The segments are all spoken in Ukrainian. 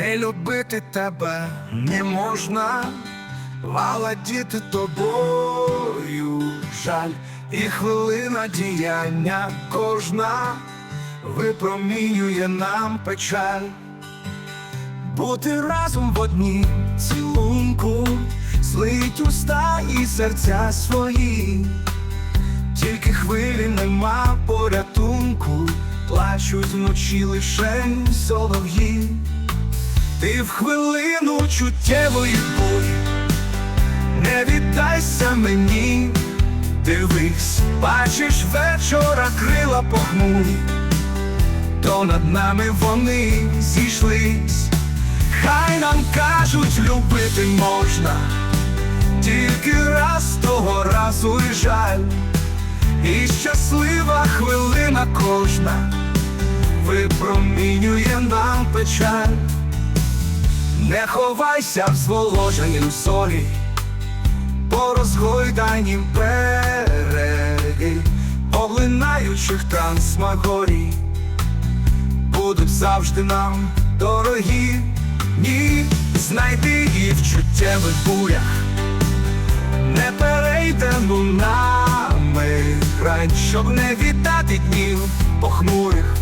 Не любити тебе не можна, владіти тобою жаль, і хвилина діяння кожна випромінює нам печаль. Бути разом в одній цілунку, злить уста і серця свої, тільки хвилі нема порятунку, плачуть вночі лише солов'ї. Ти в хвилину чуттєвої бурі, не віддайся мені, дивись, бачиш вечора крила похмурі, то над нами вони зійшлись, хай нам кажуть, любити можна, тільки раз того разу і жаль, і щаслива хвилина кожна. Випромінює нам печаль. Не ховайся в зволоженім солі, по розгойданім береги, поглинаючих трансмагорій, будуть завжди нам дорогі, ні, знайди їх в чуттєвих бурях, не перейдемо нами грань, щоб не віддати днів похмурих,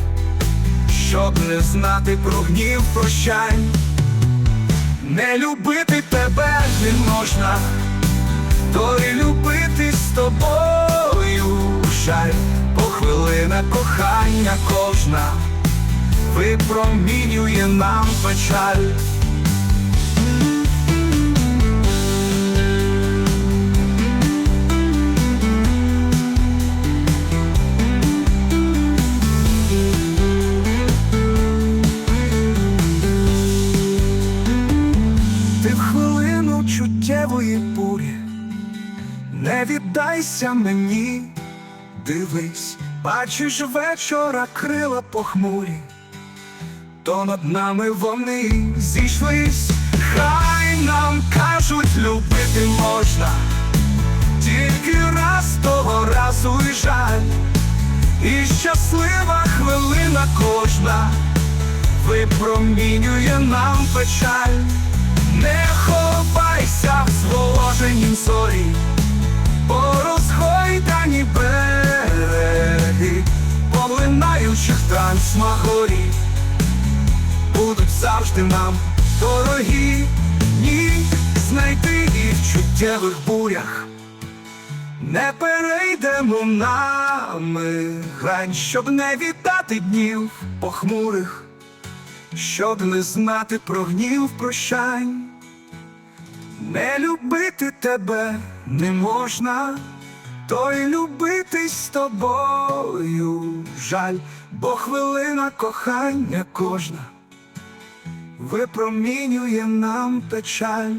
щоб не знати про гнів прощань. Не любити тебе не можна, то й любити з тобою жаль, по хвилина кохання кожна. Випромінює нам печаль. Не віддайся мені, дивись, бачиш вечора крила похмурі, то над нами вони зійшлись, хай нам кажуть, любити можна, тільки раз того разу і жаль, і щаслива хвилина кожна. Випромінює нам печаль. Не ховайся в зволоженім зорі, трансмагорі, будуть завжди нам дорогі, ні, знайти їх в чуттєвих бурях. Не перейдемо нами грань, щоб не віддати днів похмурих щоб не знати про гнів прощань, не любити тебе не можна, то й любити з тобою жаль, бо хвилина кохання кожна випромінює нам печаль.